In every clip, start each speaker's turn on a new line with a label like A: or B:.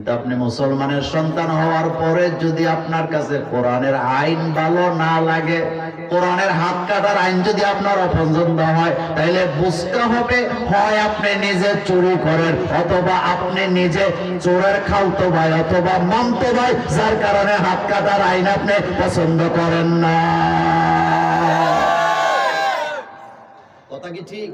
A: আপনি মুসলমানের সন্তান হওয়ার পরে যদি আপনার কাছে কোরআনের আইন ভালো না লাগে কোরআনের হাত কাটার আইন যদি আপনার অপছন্দ হয় তাহলে বুঝতে হবে হয় আপনি নিজে চুরি করেন অথবা আপনি নিজে চোরের খালতো ভাই অথবা মামতো ভাই যার কারণে হাত কাটার আইন আপনি পছন্দ করেন না। কথা কি ঠিক।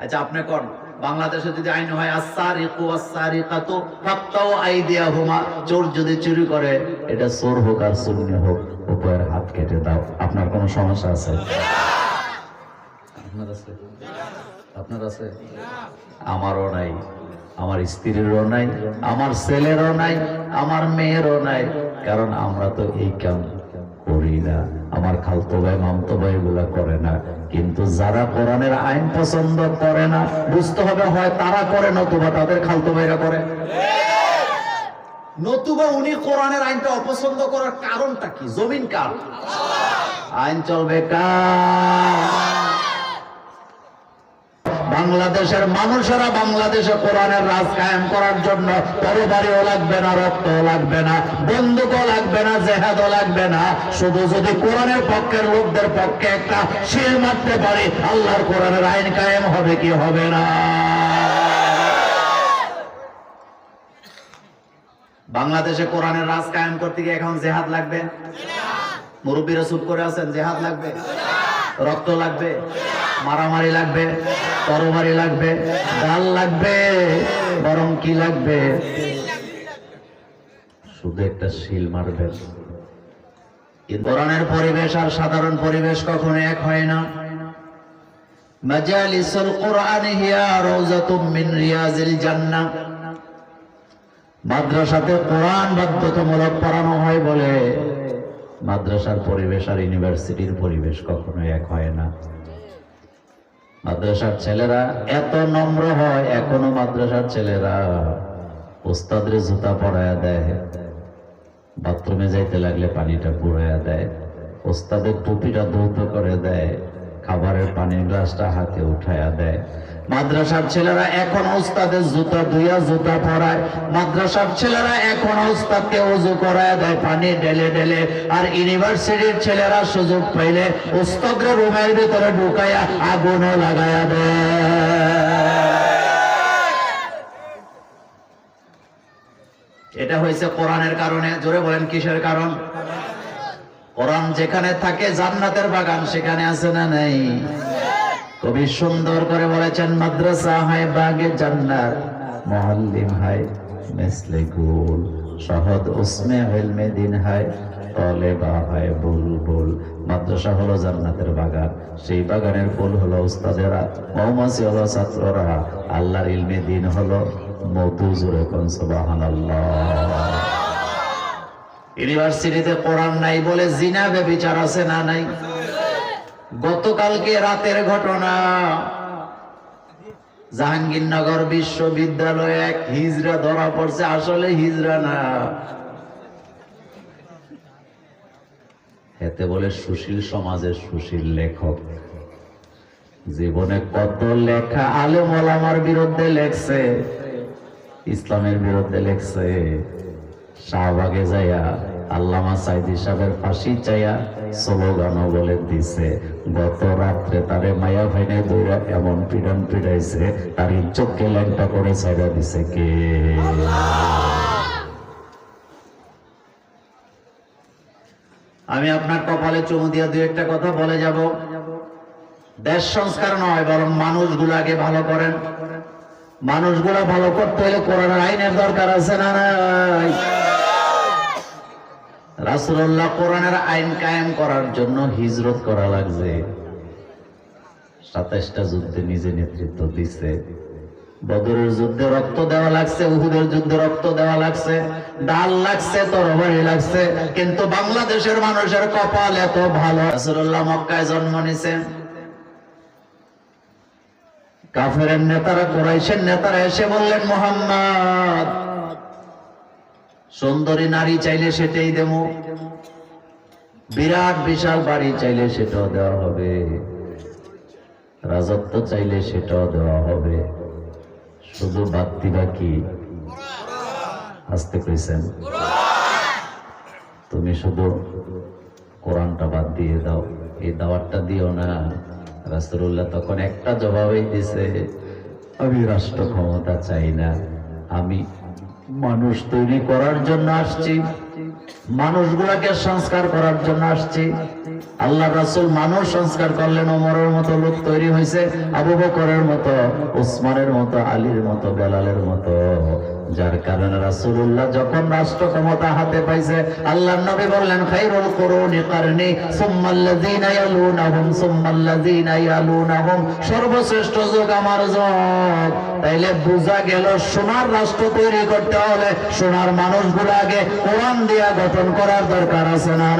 A: আচ্ছা আপনি কোন? বাংলাদেশে যদি আইন হয় আসারিকু আসারিকাতু ফাক্তাউ আইদিয়াহুমা, চোর যদি চুরি করে, এটা চোর হোক আর সুন্নি হোক, উপরের হাত কেটে দাও। আপনার কোনো সমস্যা আছে? আপনার আছে? আপনার আছে? আমারও নাই। আমার স্ত্রীরও নাই, আমার ছেলেরও নাই, আমার মেয়েরও নাই। কারণ আমরা তো এই কাম করি না। আমার খালতো ভাই, মামতো ভাই এগুলা করে না। কিন্তু যারা কোরআনের আইন পছন্দ করে না, বুঝতে হবে হয় তারা করে, নতুবা তাদের খালতো ভাইরা করে। নতুবা উনি কোরআনের আইনটা অপছন্দ করার কারণটা কি? জমিন কার? আইন চলবে কার? বাংলাদেশের মানুষেরা বাংলাদেশে কোরআনের রাজ কায়েম করার জন্য তরবারিও লাগবে না, রক্তও লাগবে না, বন্দুকও লাগবে না, জেহাদও লাগবে না। শুধু যদি কোরআনের পক্ষের লোকদের পক্ষে একটা শিল মারতে পারে, আল্লাহর কোরআনের আইন কায়েম হবে কি হবে না? বাংলাদেশে কোরআনের রাজ কায়েম করতে গিয়ে এখন জেহাদ লাগবে? মুরব্বীরা চুপ করে আছেন, জেহাদ লাগবে? রক্ত লাগবে? মারামারি লাগবে, তরবারি লাগবে ডাল লাগবে, বরং কি লাগবে? শুধু একটা শিল মারবেন কিন্তু কোরআনের পরিবেশ আর সাধারণ পরিবেশ কখনো এক হয় না। মাদ্রাসার পরিবেশ আর ইউনিভার্সিটির পরিবেশ কখনো এক হয় না। মাদ্রাসার ছেলেরা এত নম্র হয়, এখনও মাদ্রাসার ছেলেরা ওস্তাদের জুতা পরায়া দেয়। বাথরুমে যাইতে লাগলে পানিটা পুরাইয়া দেয়। ওস্তাদের টুপিটা ধৌত করে দেয়। খাবারের পানির গ্লাসটা হাতে উঠাইয়া দেয়। মাদ্রাসার ছেলেরা এখন ওস্তাদের জুতা ধুইয়া জুতা পরায়। মাদ্রাসার ছেলেরা এখন ওস্তাদকে উজু করায় দেয় পানি ঢেলে ঢেলে। আর ইউনিভার্সিটির ছেলেরা সুযোগ পাইলে ওস্তাদের রুমের ভিতরে ঢুকাইয়া আগুনও লাগাইয়া দেয়। এটা হয়েছে কোরআনের কারণে। জোরে বলেন, কিসের কারণ? কোরআন যেখানে থাকে জান্নাতের বাগান সেখানে আছে না নেই? কবি সুন্দর করে বলেছেন, মাদ্রাসা হয় বাগে জান্নাত মহল্লিম হয় মেসলে গুল সহদ উসমে ইলমে দিন হয় তলেবা হয় বুলবুল। মাদ্রাসা হলো জান্নাতের বাগান, সেই বাগানের ফুল হলো উস্তাদেরা, মৌমাছি হলো ছাত্ররা, আল্লাহর ইলমে দিন হলো মধু জুড়ে কোন ইউনিভার্সিটিতে কোরআন নাই বলে জিনা বেবিচার আছে না নাই? গতকালকে রাতের ঘটনা। জাহাঙ্গীরনগর বিশ্ববিদ্যালয়ে এক হিজড়া ধরা পড়ছে, আসলে হিজড়া না। এতে বলে সুশীল সমাজের সুশীল লেখক, জীবনে কত লেখা আলেম ওলামার বিরুদ্ধে লেখছে, ইসলামের বিরুদ্ধে লেখছে। শাহবাগে যাইয়া আল্লামা সাইদি সাহেবের ফাঁসি চাইয়া স্লোগানও বলে দিছে গত রাত্রে তারে মায়া ভাইনে দৌড়া এমন পিডন পিড়াইছে, তার চোখকে ল্যাংটা করে ছাইড়া দিছে কে? আমি আপনার কপালে চুমু দিয়া দুই একটা কথা বলে যাব। দেশ সংস্কার নয়, বরং মানুষগুলাকে ভালো করেন। মানুষগুলা ভালো করতে হলে কোরআনের আইনের দরকার আছে না নাই? রাসুল্লাহ কোরআনের আইন কায়েম করার জন্য হিজরত করা লাগছে সাতাইশটা যুদ্ধে নিজে নেতৃত্ব দিচ্ছে বদরের যুদ্ধে রক্ত দেওয়া লাগছে, উহুদের যুদ্ধে রক্ত দেওয়া লাগছে, ডাল লাগছে, তরবারি লাগছে, কিন্তু বাংলাদেশের মানুষের কপাল এত ভালো। রাসুল্লাহ মক্কায় জন্ম নিছেন কাফের নেতারা, কোরাইশের নেতারা এসে বললেন, মোহাম্মদ সুন্দরী নারী চাইলে সেটাই দেব। বিরাট বিশাল বাড়ি চাইলে সেটাও দেওয়া হবে। রাজত্ব চাইলে সেটাও দেওয়া হবে। শুধু বাদ দিবা কি হাসতে কইছেন। তুমি শুধু কোরআনটা বাদ দিয়ে দাও। এই দাওয়াতটা দিও না। রাসূলুল্লাহ তখন একটা জবাবই দিছে, আমি রাষ্ট্র ক্ষমতা চাই না। আমি মানুষ তৈরি করার জন্য আসছি। মানুষগুলাকে সংস্কার করার জন্য আসছি। আল্লাহ রাসুল মানুষ সংস্কার করলেন, ওমরের মতো লোক তৈরি হয়েছে, আবু বকরের মতো, ওসমানের মতো, আলীর মতো, বেলালের মতো। যার কারণে রাসূলুল্লাহ যখন রাষ্ট্র ক্ষমতা হাতে পাইছে, আল্লাহর নবী বললেন, খাইরুল কুরুনি কারনি, সুম্মাল্লাযীনা ইয়ালুনাহুম সুম্মাল্লাযীনা ইয়ালুনাহুম, সর্বশ্রেষ্ঠ যুগ আমার যুগ। তাইলে বোঝা গেল, সোনার রাষ্ট্র তৈরি করতে হলে সোনার মানুষগুলো আগে কোরআন দিয়া গঠন করার দরকার আছে না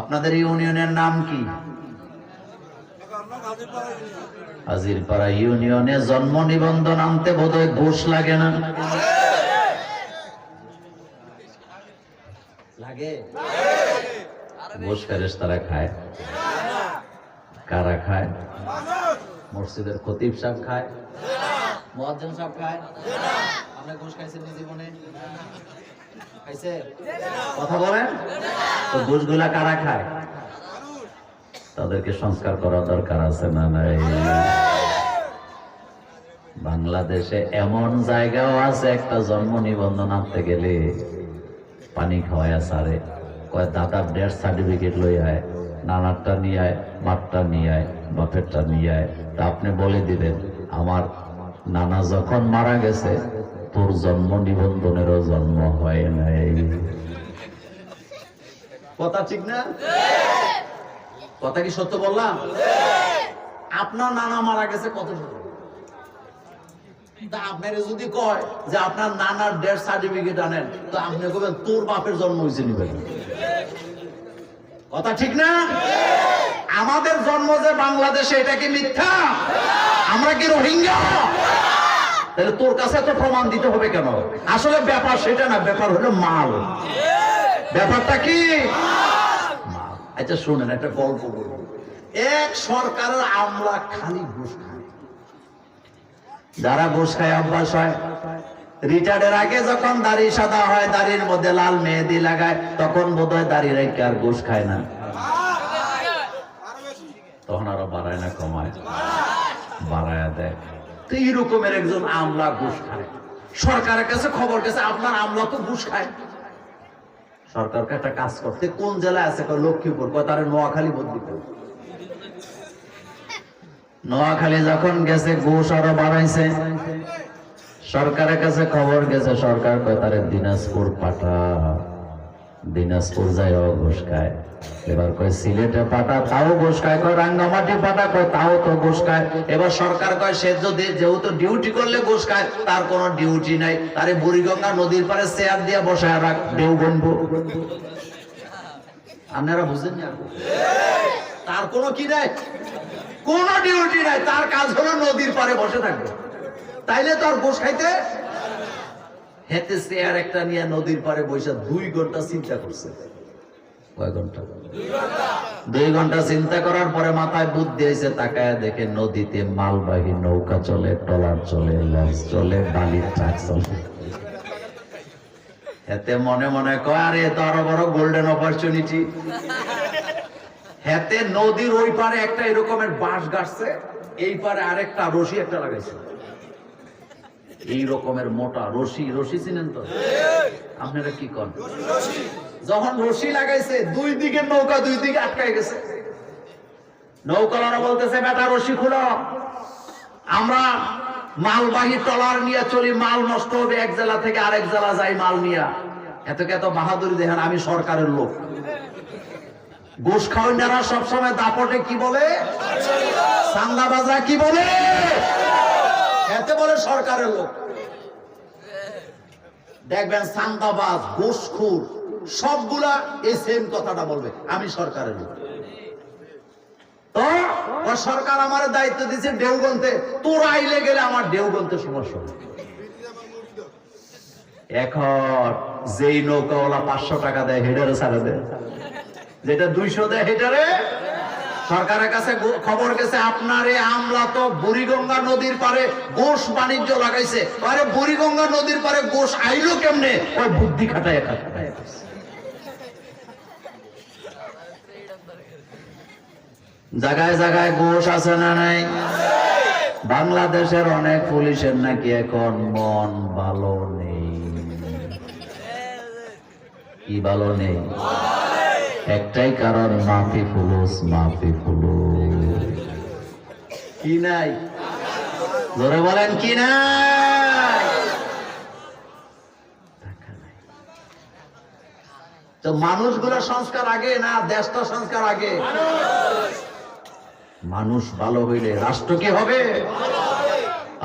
A: আপনাদের ইউনিয়নের নাম কি? হাজিরপাড়া ইউনিয়নে জন্ম নিবন্ধন আনতে বোধহয় ঘুষ লাগে না? লাগে। ঘুষ ফেরেস তারা খায়। কারা খায়? মসজিদের খতিব সাহেব খায়। মহাজন সাহেব খায়। আপনি ঘুষ খাইছেন নি জীবনে? খাইছে কথা বলেন? তো ঘুষগুলা কারা খায়? তাদেরকে সংস্কার করা দরকার আছে না নাই? বাংলাদেশে এমন জায়গাও আছে, একটা জন্ম নিবন্ধন আনতে গেলে পানি খাওয়ায় সারে। কয় দাদার ডেথ সার্টিফিকেট লই আয়, নানারটা নিয়ে আয় মারটা নিয়ে আয়, বাপেরটা নিয়ে আয়। তা আপনি বলে দিলেন আমার নানা যখন মারা গেছে, তোর জন্ম নিবন্ধনেরও জন্ম হয় নাই। কথা ঠিক না? কথা কি সত্য বললাম? আপনার নানা মারা গেছে, কত? আপনার যদি কয় যে আপনার নানার ডেথ সার্টিফিকেট আনেন, তো আপনি কবেন তোর বাপের জন্ম হয়েছে নিবেন। কথা ঠিক না? আমাদের জন্ম যে বাংলাদেশে, এটা কি মিথ্যা? আমরা কি রোহিঙ্গা? তাহলে তোর কাছে তো প্রমাণ দিতে হবে কেন? আসলে ব্যাপার সেটা না, ব্যাপার হলো মাল। ব্যাপারটা কি। আচ্ছা শুনেন, একটা গল্প বলব। এক সরকারের আমলা খালি ঘুষ খায়। যারা ঘুষ খায়, অভ্যাস হয়। রিটায়ার্ডের আগে যখন দাড়ি সাদা হয়, দাড়ির মধ্যে লাল মেহেদি লাগায়, তখন বোধ হয় দাড়ি রেখে আর ঘুষ খায় না। তখন আরও বাড়ায় না, কমায়। বাড়ায় দেয়। তো এইরকমের একজন আমলা ঘুষ খায়। সরকারের কাছে খবর গেছে, আপনার আমলা তো ঘুষ খায়। সরকারকে একটা কাজ করতে কোন জেলায় আছে? লক্ষ্মীপুর, কয় তারা নোয়াখালী বদলি করে নোয়াখালী যখন গেছে, ঘুষ আরও বাড়াইছে। সরকারের কাছে খবর গেছে, সরকার কয় তারে দিনাজপুর পাঠা দিনাজপুর যায় ঘুষ খায়। এবার কয়, সিলেটে পাঠা তাও খায় কয়, রাঙ্গামাটি পাঠা কয়, তাও তো খায় এবার সরকার কয়, সে যদি যেহেতু ডিউটি করলে খায় তার কোনো ডিউটি নাই। তারে বুড়িগঙ্গা নদীর পারে চেয়ার দিয়ে বসায় রাখ ঢেউ গনবো আপনারা বুঝেন না? তার কোনো কি নাই? কোন ডিউটি নাই, তার কাজ হলো নদীর পারে বসে থাকবে। তাইলে তো আর গোস খাইতে? হেতে চেয়ার একটা নিয়ে নদীর পারে বসে দুই ঘণ্টা চিন্তা করছে। কয় ঘণ্টা? দুই ঘণ্টা চিন্তা করার পরে মাথায় বুদ্ধি হয়েছে তাকায় দেখে নদীতে মালবাহী নৌকা চলে ট্রলার চলে লঞ্চ চলে বালির ট্রাক চলে। এতে মনে মনে কয় আরে এ তো আরও বড় গোল্ডেন অপরচুনিটি হেতে নদীর ওই পারে একটা এরকমের বাঁশ গাছছে এই পারে আরেকটা রশি একটা লাগাইছে। এই রকমের মোটা রশি রশি চিনেন তো? আপনারা কি কন? যখন রশি লাগাইছে, দুই দিকে নৌকা দুই দিকে আটকাই গেছে। নৌকালারা বলতেছে, বেটা, রশি খুলো। আমরা মালবাহী ট্রলার নিয়ে চলি, মাল নষ্ট হবে, এক জেলা থেকে আরেক জেলা যাই মাল নিয়ে। এত এত বাহাদুরি দেখেন, আমি সরকারের লোক। ঘুষ খাওয়াইনারা সবসময় দাপটে কি বলে? সান্দাবাজরা কি বলে? এতে বলে সরকারের লোক। দেখবেন সান্দাবাজ ঘুষখুর সবগুলা এই সেম কথাটা বলবে। আমি সরকারের তো সরকার আমার দায়িত্ব দিচ্ছে দেওগন্তে। তোর আইলে গেলে আমার দেওগন্তে সমস্যা এখন যেই নৌকাওয়ালা পাঁচশো টাকা দেয়, হেডারে ছাড়ে দেয়। যেটা দুইশো দেয় হেটারে সরকারের কাছে খবর গেছে, আপনার এই আমলা তো বুড়িগঙ্গা নদীর পারে গোষ বাণিজ্য লাগাইছে। আরে বুড়িগঙ্গা নদীর পারে গোষ আইলো কেমনে? ওই বুদ্ধি খাটায় খাটায় জায়গায় জায়গায় গোশ আছে না নাই? বাংলাদেশের অনেক পুলিশের নাকি এখন মন ভালো নেই। কি ভালো নেই? একটাই কারণ, মাফি ফুলুস মাফি ফুলুস কি নাই? ধরে বলেন, কি নাই। তো মানুষগুলো সংস্কার আগে না দেশটা সংস্কার আগে? মানুষ ভালো হইলে রাষ্ট্র কি হবে?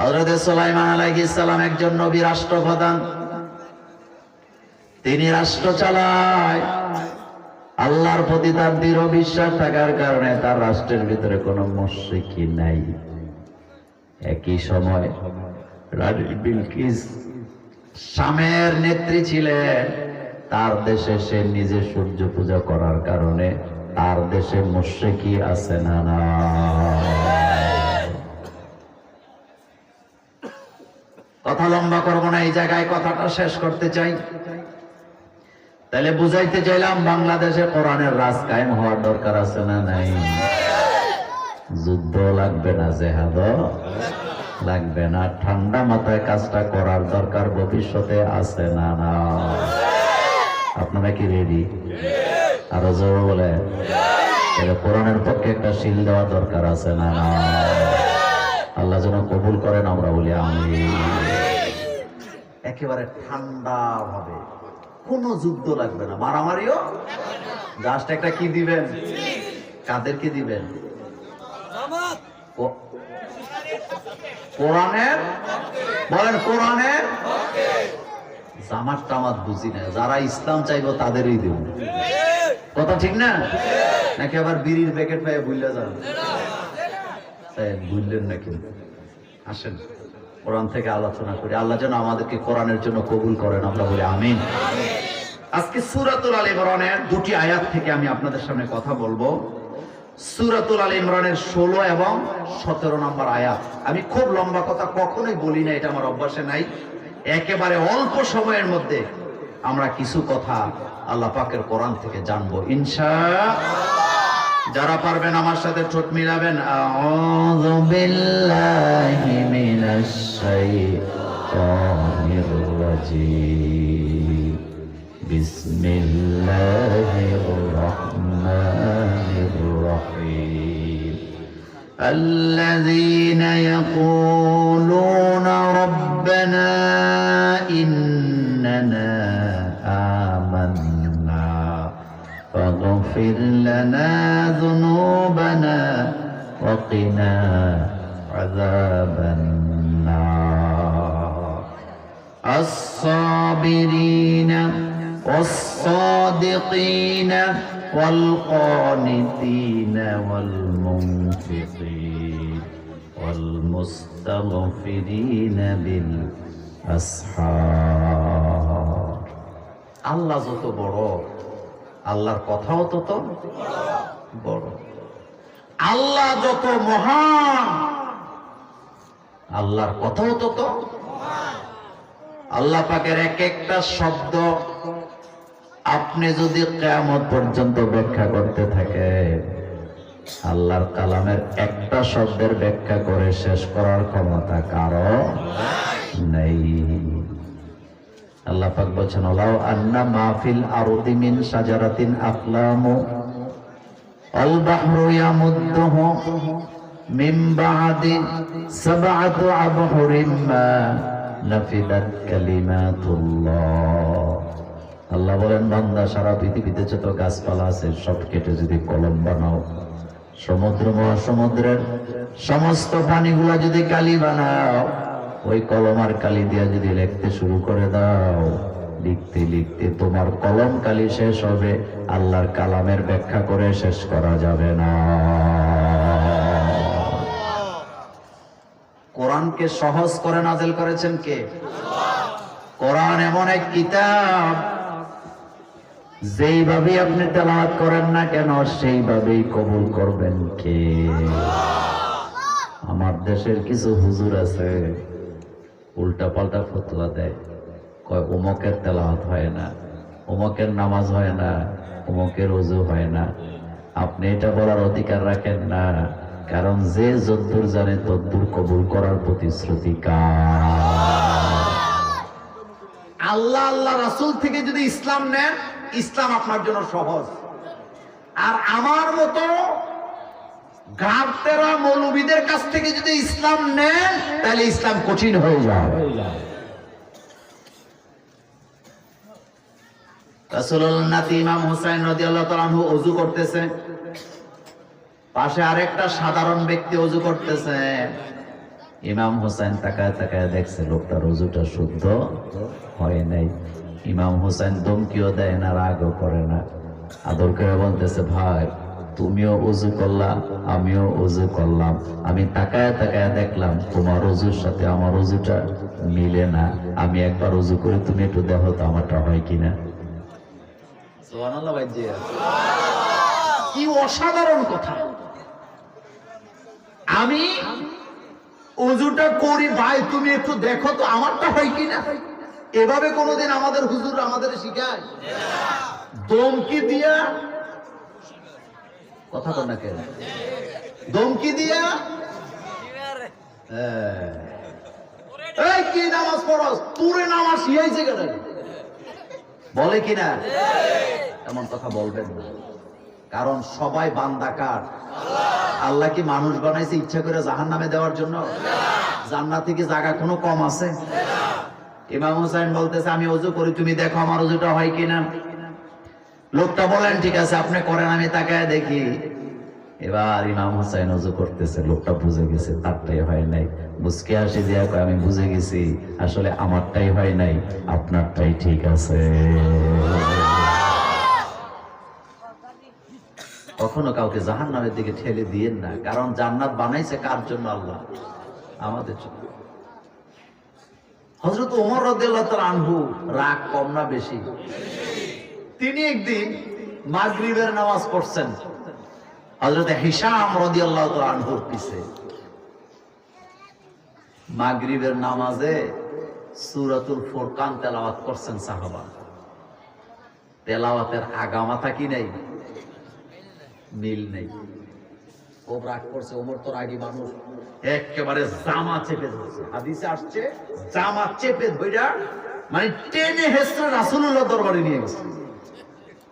A: হযরত সুলাইমান আলাইহিস সালাম একজন নবী রাষ্ট্রপ্রধান। তিনি রাষ্ট্র চালায়। আল্লাহর প্রতি তার দৃঢ় বিশ্বাস থাকার কারণে তার রাষ্ট্রের ভিতরে কোনো মুশরিকি নাই। একই সময় রানী বিলকিস নেত্রী ছিলেন। তার দেশে সে নিজে সূর্য পূজা করার কারণে তার দেশে মুশরিকি আছে না না। কথা লম্বা করব না, এই জায়গায় কথাটা শেষ করতে চাই। তাহলে বুঝাইতে চাইলাম বাংলাদেশে কোরআনের রাজ কায়েম হওয়ার দরকার আছে না নাই? যুদ্ধ লাগবে না, জেহাদ লাগবে না। ঠান্ডা মাথায় কাজটা করার দরকার ভবিষ্যতে আছে না না। আপনারা কি রেডি আরও জোর বলে। কোরআনের পক্ষে একটা শিল দেওয়া দরকার আছে না আল্লাহ যেন কবুল করেন, আমরা বলি আমি একেবারে ঠান্ডা ভাবে। কোনো যুদ্ধ লাগবে না। মারামারিও? জাস্ট একটা কি দিবেন? কাদেরকে দিবেন? কোরআনের? বলেন কোরআনের? জামাত টামাত বুঝি না। যারা ইসলাম চাইব তাদেরই দেব। কথা ঠিক না? নাকি আবার বিড়ির প্যাকেট পায়ে ভুললে যান? তাই ভুললেন না কিন্তু আসেন, কোরআন থেকে আলোচনা করি। আল্লাহ যেন আমাদেরকে কোরআনের জন্য কবুল করেন, আমরা বলি আমিন। আজকে সুরাতুল আল ইমরানের দুটি আয়াত থেকে আমি আপনাদের সামনে কথা বলব। সুরাতুল আল ইমরানের ষোলো এবং সতেরো নম্বর আয়াত। আমি খুব লম্বা কথা কখনোই বলি না, এটা আমার অভ্যাসে নাই। একেবারে অল্প সময়ের মধ্যে আমরা কিছু কথা আল্লাহ পাকের কোরআন থেকে জানবো ইনশা যারা পারবেন আমার সাথে ঠোঁট মিলাবেন আউযু বিল্লাহি মিনাশ শাইতানির রাজিম বিসমিল্লাহির রহমানির রহিম الذين يقولون ربنا إننا فاغفر لنا ذنوبنا وقنا عذاب النار الصابرين والصادقين والقانتين والمنفقين والمستغفرين بالأسحار আল্লাহ যত বড় আল্লাহর কথাও তত বড়। আল্লাহ যত মহান, আল্লাহর কথাও তত আল্লাহ পাকের এক একটা শব্দ আপনি যদি কেমন পর্যন্ত ব্যাখ্যা করতে থাকে আল্লাহর কালামের একটা শব্দের ব্যাখ্যা করে শেষ করার ক্ষমতা কারও নেই। আল্লাহ পাক বলছেন ওলাও আন্না মাহফিল আরদি মিন সাজারাতিন আকলামু, আল বাহরু ইয়ামুদ্দুহু মিন বাদি সাবআতু আবহুরিম মা নাফিদাত কালিমাতুল্লাহ। আল্লাহ বলেন, বান্দা, সারা পৃথিবীতে যত গাছপালা আছে, সব কেটে যদি কলম বানাও, সমুদ্র মহাসমুদ্রের সমস্ত পানিগুলা যদি কালি বানাও ওই কলম আর কালি দিয়া যদি লিখতে শুরু করে দাও, লিখতে লিখতে তোমার কলম কালি শেষ হবে, আল্লাহর কালামের ব্যাখ্যা করে শেষ করা যাবে না। কোরআনকে সহজ করে নাজেল করেছেন কে? কোরআন এমন এক কিতাব যেইভাবে আপনি তেলাওয়াত করেন না কেন, সেইভাবেই কবুল করবেন কে? আমার দেশের কিছু হুজুর আছে উল্টা পাল্টা ফতোয়া দেয়। কয় অমকের তেলাওয়াত হয় না অমকের নামাজ হয় না অমকের অজু হয় না। আপনি এটা বলার অধিকার রাখেন না, কারণ যে যদ্দুর জানে তদ্দুর কবুল করার প্রতিশ্রুতি
B: আল্লাহ আল্লাহ রাসূল থেকে যদি ইসলাম নেন, ইসলাম আপনার জন্য সহজ। আর আমার মতো মৌলবীদের কাছ থেকে যদি ইসলাম নেন তাহলে ইসলাম কঠিন হয়ে যায়। ইমাম হুসাইন করতেছে। পাশে আরেকটা সাধারণ ব্যক্তি ওযু করতেছে।
A: ইমাম হোসেন তাকায় তাকায় দেখছে লোকটার রুজুটা শুদ্ধ হয় নাই। ইমাম হোসেন দমকিও দেয় না রাগও করে না। আদর করে বলতেছে ভাই তুমিও উজু করলা আমিও উজু করলাম। আমি তাকায় তাকায় দেখলাম তোমার উজুর সাথে আমার উজুটা মিলে না। আমি একবার উজু করি তুমি একটু দেখো তো আমারটা হয় কিনা।
B: কি অসাধারণ কথা। আমি উজুটা করি ভাই তুমি একটু দেখো তো আমারটা হয় কিনা। এভাবে কোনোদিন আমাদের হুজুর আমাদের শিখায়। দমকি দিয়া কথা কর না কেন? দমকি দিয়া? বলে কিনা? এমন কথা বলবেন না। কারণ সবাই বান্দাকার আল্লাহ কি মানুষ বানাইছে ইচ্ছা করে জাহান নামে দেওয়ার জন্য? জান্নাত থেকে জায়গা কোনো কম আছে? ইমাম হুসাইন বলতেছে, আমি অজু করি, তুমি দেখো আমার অজুটা হয় কিনা? লোকটা বলেন, ঠিক আছে, আপনি করেন, আমি তাকায় দেখি।
A: এবার ইমাম হোসেন অজু করতেছে, লোকটা বুঝে গেছে, তারটাই হয় নাই। মুসকে হাসি দিয়া আমি বুঝে গেছি, আসলে আমারটাই হয় নাই, আপনারটাই ঠিক আছে। কখনো কাউকে জাহান নামের দিকে ঠেলে দিয়েন না, কারণ জান্নাত বানাইছে কার জন্য আল্লাহ? আমাদের জন্য।
B: হজরত ওমর আনহু, রাগ কম না বেশি? তিনি একদিন মাগরিবের নামাজ পড়ছেন। হজরত হিসাম রদিয়াল্লাহু তাআলা আনহুর পিছে। মাগরিবের নামাজে সূরাতুল ফুরকান তেলাওয়াত করছেন সাহাবা। তেলাওয়াতের আগামাথা কি নেই? মিল নেই। ও রাগ করছে, ওমর তো রাগী মানুষ। একেবারে জামা চেপে ধরছে। হাদিসে আসছে, জামা চেপে ধইরা মানে টেনে হেসরে রাসূলুল্লাহ দরবারে নিয়ে গেছে।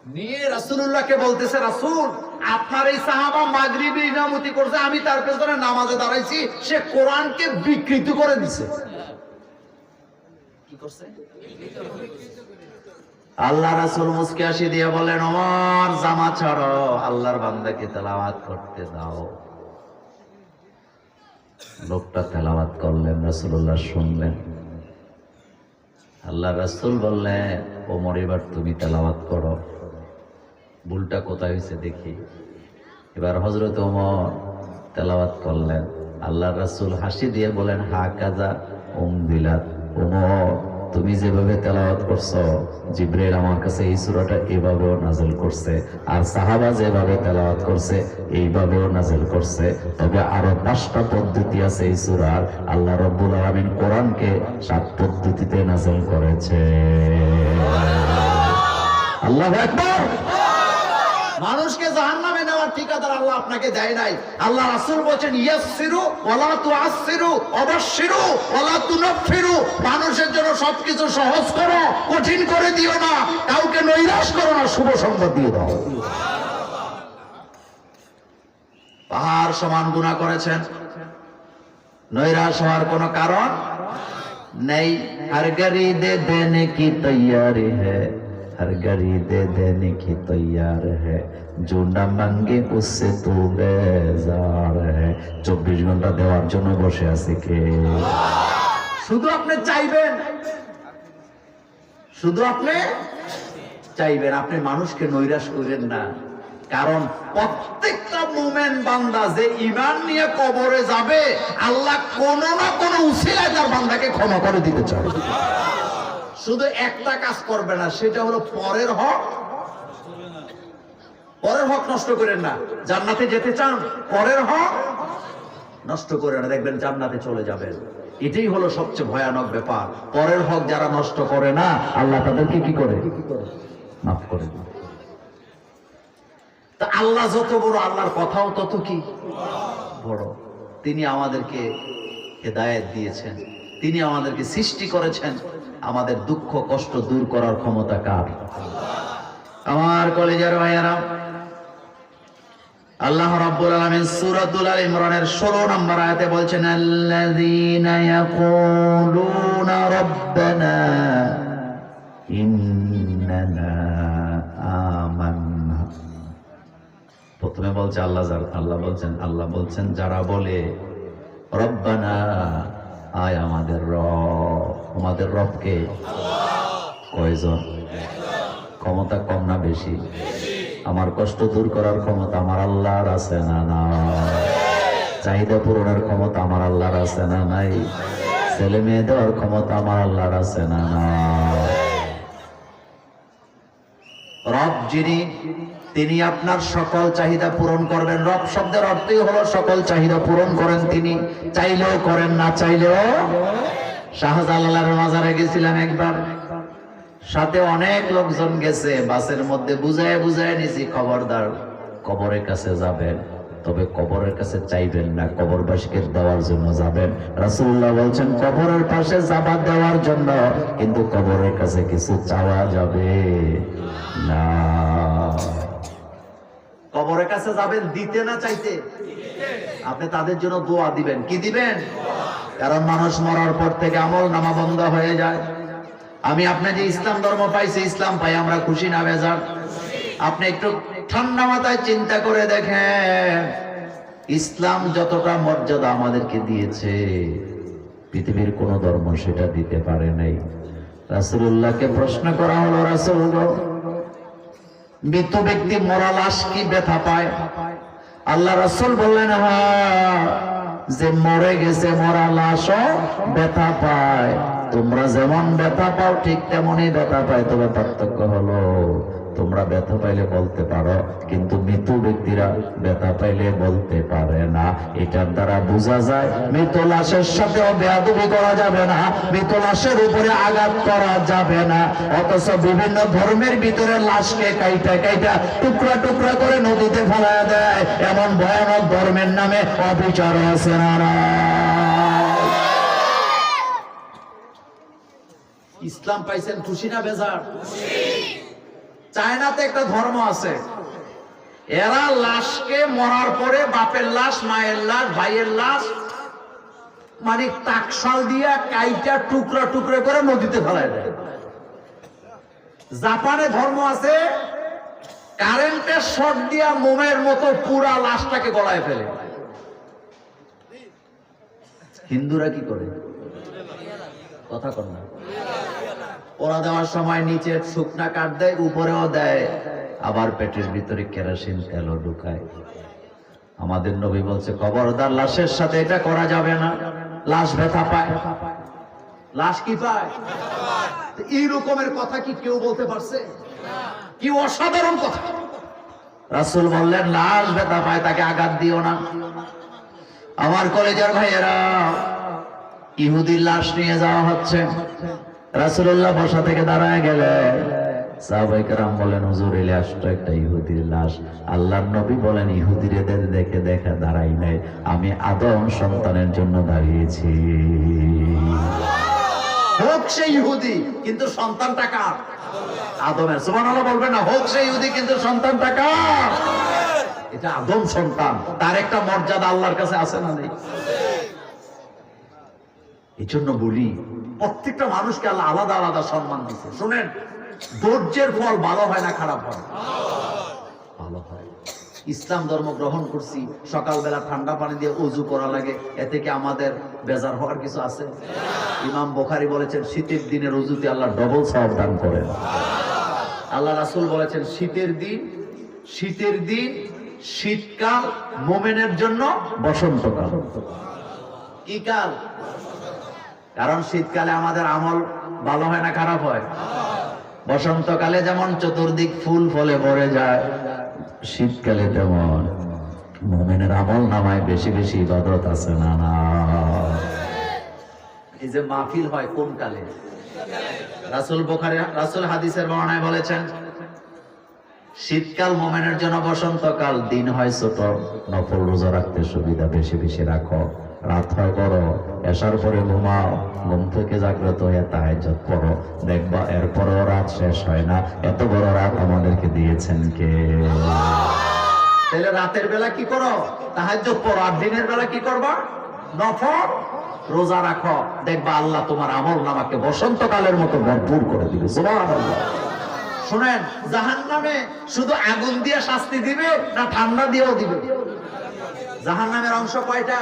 B: নিয়ে রাসূলুল্লাহকে বলতেছে, রাসূল, আপনার এই সাহাবা মাগরিবে ইমামতি করছে, আমি তার পেছনে নামাজে দাঁড়াইছি, সে কোরআনকে বিকৃত করে দিছে। কি করছে?
A: আল্লাহ রাসুল মুসকে হাসি দিয়ে বলেন ওমর, জামা ছাড়ো, আল্লাহর বান্দাকে তেলাওয়াত করতে দাও। লোকটা তেলাওয়াত করলেন, রাসূলুল্লাহ শুনলেন। আল্লাহ রাসূল বললেন, ওমর, এবার তুমি তেলাওয়াত করো। ভুলটা কোথায় হয়েছে দেখি। এবার হজরত ওমর তেলাওয়াত করলেন। আল্লাহ রাসূল হাসি দিয়ে বলেন, হা কাজা ওম দিলাত। ওমর, তুমি যেভাবে তেলাওয়াত করছ, জিব্রাইল আমার কাছে এই সূরাটা এভাবেও নাযিল করছে। আর সাহাবা যেভাবে তেলাওয়াত করছে, এইভাবেও নাযিল করছে। তবে আরও পাঁচটা পদ্ধতি আছে এই সূরার। আল্লাহ রাব্বুল আলামিন কোরআনকে সাত পদ্ধতিতে নাযিল করেছে। আল্লাহু আকবার!
B: মানুষকে জাহান্নামে নেওয়ার ঠিকাদার আল্লাহ আপনাকে দেয় নাই আল্লাহ রাসূল বলেন ইয়াসসিরু ওয়ালা তুআসসিরু অবশ্যিরু ওয়ালা তুনাফিরু মানুষের জন্য সবকিছু সহজ করো কঠিন করে দিও না কাউকে নৈরাশ করো না শুভ সংবাদ দিয়ে দাও পাহাড় সমান গুনাহ করেছেন নৈরাশ হওয়ার কোনো কারণ
A: नहीं हर घड़ी दे देने की तैयारी है हर घड़ी दे देने की तैयार है जो न मांगे उससे तू बेजार है চব্বিশ ঘন্টা দেওয়ার জন্য বসে আছে কে
B: শুধু আপনি চাইবেন শুধু আপনি চাইবেন আপনি মানুষকে নৈরাশ করেন না কারণ প্রত্যেকটা মোমেন্ট বান্দা যে ইমান নিয়ে কবরে যাবে আল্লাহ কোন না কোন উসিলায় তার বান্দাকে ক্ষমা করে দিতে চায় শুধু একটা কাজ করবে না, সেটা হলো পরের হক। পরের হক নষ্ট করেন না। জান্নাতে যেতে চান, পরের হক নষ্ট করে না। দেখবেন জান্নাতে চলে যাবেন। এটাই হলো সবচেয়ে ভয়ানক ব্যাপার। পরের হক যারা নষ্ট করে না, আল্লাহ তাদেরকে কি করে? মাফ করে তা আল্লাহ যত বড়, আল্লাহর কথাও তত কি? বড়। তিনি আমাদেরকে হেদায়েত দিয়েছেন। তিনি আমাদেরকে সৃষ্টি করেছেন। আমাদের দুঃখ, কষ্ট দূর করার ক্ষমতা কার? আমার কলেজের ভাইয়ারা, আল্লাহ রাব্বুল আলামিন সূরাতুল আল ইমরানের 16 নম্বর আয়াতে বলছেন, আল্লাযীনা ইয়াকুলুনা রাব্বানা ইন্নানা আমান্না। প্রথমে বলছে, আল্লাহ যার- আল্লাহ বলছেন আল্লাহ বলছেন, যারা বলে, রব্বানা আয় আমাদের রব, আমাদের রবকে। কয়জন? ক্ষমতা কম না বেশি? আমার কষ্ট দূর করার ক্ষমতা আমার আল্লাহর আছে না না চাহিদা পূরণের ক্ষমতা আমার আল্লাহর আছে না নাই? ছেলে মেয়ে দেওয়ার ক্ষমতা আমার আল্লাহর আছে না না রব যিনি, তিনি আপনার সকল চাহিদা পূরণ করবেন। রব শব্দের অর্থই হলো সকল চাহিদা পূরণ করেন তিনি। চাইলেও করেন, না চাইলেও শাহজালালের মাজারে গেছিলাম একবার। সাথে অনেক লোকজন গেছে, বাসের মধ্যে বুঝায় বুঝায় নিছি, খবরদার কবরের কাছে যাবেন। তবে কবরের কাছে চাইবেন না কবরবাসীকে দেওয়ার জন্য যাবেন। রাসুল্লাহ বলছেন, কবরের পাশে যাবা দেওয়ার জন্য, কিন্তু কবরের কাছে কিছু চাওয়া যাবে না। কবরের কাছে যাবেন দিতে না চাইতে? আপনি তাদের জন্য দোয়া দিবেন। কি দিবেন? কারণ মানুষ মরার পর থেকে আমল নামা বন্ধ হয়ে যায়। আমি আপনি যে ইসলাম ধর্ম পাইছি, ইসলাম পাই, আমরা খুশি না, বেজার? আপনি একটু ঠান্ডা মাথায় চিন্তা করে দেখেন, ইসলাম যতটা মর্যাদা আমাদেরকে দিয়েছে, পৃথিবীর কোন ধর্ম সেটা দিতে পারে নাই। রাসূলুল্লাহকে প্রশ্ন করা হলো, রাসূল মৃত ব্যক্তি মরা লাশ কি ব্যথা পায়? আল্লাহ রাসূল বললেন যে মরে গেছে মরা লাশও ব্যথা পায়। তোমরা যেমন ব্যথা পাও, ঠিক তেমনই ব্যথা পায়। তবে পার্থক্য হলো তোমরা ব্যথা পাইলে বলতে পারো কিন্তু মৃত ব্যক্তিরা ব্যথা পাইলে বলতে পারে না। এটার দ্বারা বোঝা যায় মৃত লাশের সাথেও বেয়াদবি করা যাবে না মৃত লাশের উপরে আঘাত করা যাবে না। অথচ বিভিন্ন ধর্মের ভিতরে লাশকে কাইটা কাইটা টুকরা টুকরা করে নদীতে ফেলা দেয়। এমন ভয়ানক ধর্মের নামে অবিচার আছে না ইসলাম পাইছেন খুশি না বেজার? চায়নাতে একটা ধর্ম আছে। এরা লাশকে মরার পরে বাপের লাশ, মায়ের লাশ, ভাইয়ের লাশ মানে টাকশাল দিয়া কাইটা টুকরা টুকরা করে নদীতে ফেলায় দেয়। জাপানে ধর্ম আছে, কারেন্টের শর্ট দিয়া মোমের মতো পুরা লাশটাকে গলায় ফেলে। হিন্দুরা কি করে? কথা কর না। ওরা দেওয়ার সময় নিচে শুকনা কাঠ দেয়, উপরেও দেয়। আবার পেটের ভিতরে কেরোসিন তেলও ঢুকায়। আমাদের নবী বলছে কবরদার লাশের সাথে এটা করা যাবে না। লাশ ব্যথা পায়। লাশ কি পায়? এই রকমের কথা কি কেউ বলতে পারছে? কি অসাধারণ কথা। রাসূল বললেন, লাশ ব্যথা পায়, তাকে আঘাত দিও না। আমার কলেজের ভাইয়েরা, ইহুদির লাশ নিয়ে যাওয়া হচ্ছে। রাসূলুল্লাহ বসা থেকে দাঁড়ায় গেলে সাহাবাইকারাম বলেন হুজুর এই লাশটা একটা ইহুদির লাশ। আল্লাহর নবী বলেন ইহুদিরেদের দেখে দেখে দাঁড়াই নাই। আমি আদম সন্তানের জন্য দাঁড়িয়েছি। হোক সে ইহুদি কিন্তু সন্তানটা কার? আদমের। সুবহানাল্লাহ বলবেন না হোক সে ইহুদি কিন্তু সন্তানটা কার? এটা আদম সন্তান। তার একটা মর্যাদা আল্লাহর কাছে আছে না নেই? এই জন্য বলি প্রত্যেকটা মানুষকে আল্লাহ আলাদা আলাদা সম্মান দিচ্ছে শুনেন, ধৈর্যের ফল ভালো হয় না খারাপ হয়? ভালো হয়। ইসলাম ধর্ম গ্রহণ করছি, সকালবেলা ঠান্ডা পানি দিয়ে অজু করা লাগে, এ থেকে আমাদের বেজার হওয়ার কিছু আছে? ইমাম বোখারি বলেছেন, শীতের দিনের অজুতে আল্লাহ ডবল সব দান করেন। আল্লাহ রাসুল বলেছেন, শীতের দিন শীতের দিন, শীতকাল মোমেনের জন্য বসন্তকাল। কি কাল? কারণ শীতকালে আমাদের আমল ভালো হয় না খারাপ হয়? বসন্তকালে যেমন চতুর্দিক ফুল ফলে ভরে যায়,
A: শীতকালে তেমন মোমেনের আমল নামায় বেশি বেশি ইবাদত আছে না না?
B: এই যে মাহফিল হয় কোন কালে? রাসুল বোখারে, রাসুল হাদিসের বর্ণায় বলেছেন,
A: শীতকাল মোমেনের জন্য বসন্তকাল, দিন হয় ছোট, নফল রোজা রাখতে সুবিধা বেশি বেশি রাখো। রাত হয় এসার পরে ঘুমাও। ঘুম থেকে জাগ্রত হয়ে তাহাজ্জত পড়ো দেখবা এরপরও রাত শেষ হয় না। এত বড় রাত আমাদেরকে দিয়েছেন কে?
B: তাহলে রাতের বেলা কি করো? তাহাজ্জুদ পড়ো। আর দিনের বেলা কি করবা? নফল? রোজা রাখো। দেখবা আল্লাহ তোমার আমল নামাকে বসন্তকালের মতো ভরপুর করে দিবে। শুনেন, জাহান্নামে শুধু আগুন দিয়ে শাস্তি দিবে না ঠান্ডা দিয়েও দিবে? জাহান্নামের অংশ কয়টা?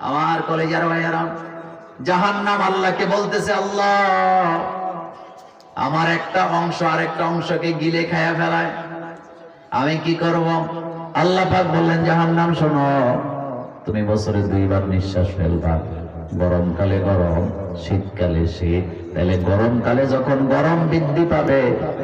B: আমার কলেজের ভাইয়ারা, জাহান্নাম আল্লাহকে বলতেছে, আল্লাহ, আমার একটা অংশ আর একটা অংশকে গিলে খায়া ফেলায়। আমি কি করব? আল্লাহ পাক বললেন, জাহান্নাম শোনো,
A: তুমি বছরে দুইবার নিঃশ্বাস ফেলবা, গরমকালে গরম। শীতকালে শীত তাহলে গরমকালে যখন গরম বৃদ্ধি পাবে,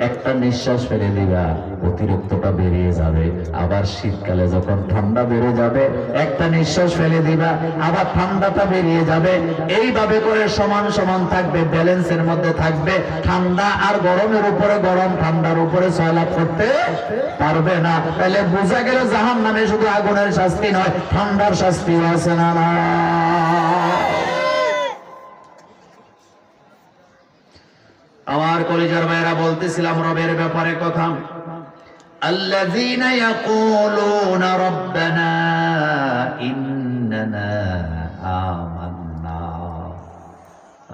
A: একটা নিঃশ্বাস ফেলে দিবা অতিরিক্তটা বেরিয়ে যাবে। আবার শীতকালে যখন ঠান্ডা বেড়ে যাবে, একটা নিঃশ্বাস ফেলে দিবা, আবার ঠান্ডাটা বেরিয়ে যাবে। এইভাবে করে সমান সমান থাকবে ব্যালেন্সের মধ্যে থাকবে। ঠান্ডা আর গরমের উপরে গরম, ঠান্ডার উপরে সয়লাভ করতে পারবে না। তাহলে বোঝা গেল জাহান নামে শুধু আগুনের শাস্তি নয়, ঠান্ডার শাস্তি আছে না না?
B: আমার কলিজার ভাইরা বলতেছিলাম রবের ব্যাপারে কথা الذين يقولون ربنا إننا آمنا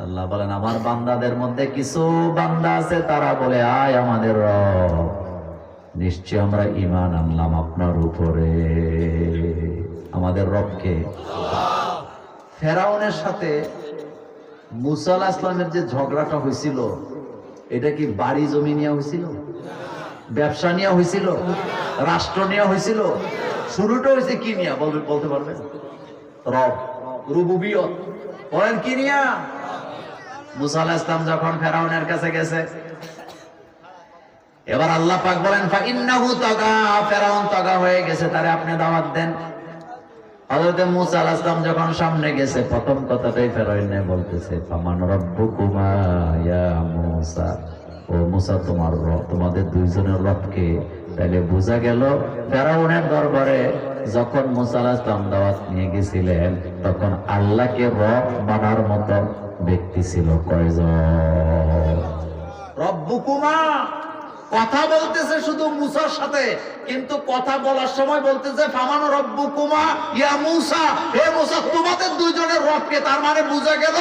A: আল্লাহ বলেন আমার বান্দাদের মধ্যে কিছু বান্দা আছে তারা বলে আয় আমাদের রব নিশ্চয় আমরা ইমান আনলাম আপনার উপরে আমাদের রবকে
B: ফেরাউনের সাথে মুসা আলাহিসাল্লামের ইসলামের যে ঝগড়াটা হয়েছিল এটা কি বাড়ি জমি নিয়ে হয়েছিল ব্যবসা নিয়ে হয়েছিল রাষ্ট্র নিয়ে হয়েছিল শুরুটা হয়েছে কি নিয়ে? বলবে বলতে পারবেন রব, রুবুবিয়ত। বলেন, কি নিয়া? মুসা ইসলাম যখন ফেরাউনের কাছে গেছে, এবার আল্লাহ পাক বলেন, ফা ইন্নাহু তাগা ফেরাউন তাগা হয়ে গেছে, তারে আপনি দাওয়াত দেন। হযরত মুসা আলাইহিস সালাম যখন সামনে গেছে, প্রথম কথাটাই ফেরাউনে বলতেছে, ফামান রাব্বুকুমা ইয়া মুসা? ও মুসা, তোমার রব, তোমাদের দুইজনের রবকে? তাইলে বোঝা গেল, ফেরাউনের দরবারে যখন মুসা আলাইহিস সালাম দাওয়াত নিয়ে গেছিলেন, তখন আল্লাহকে রব মানার মতো ব্যক্তি ছিল কয়জন? রব্বুকুমা! কথা বলতেছে শুধু মুসার সাথে, কিন্তু কথা বলার সময় বলতেছে, ফামান রব্বুকুমা ইয়া মুসা হে মুসা, তোমাদের দুইজনের রবকে, তার মানে বুঝা গেল,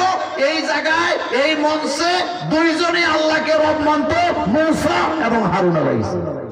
B: এই জায়গায়, এই মঞ্চে দুইজনই আল্লাহকে রব মানত, মুসা এবং হারুন সালাম।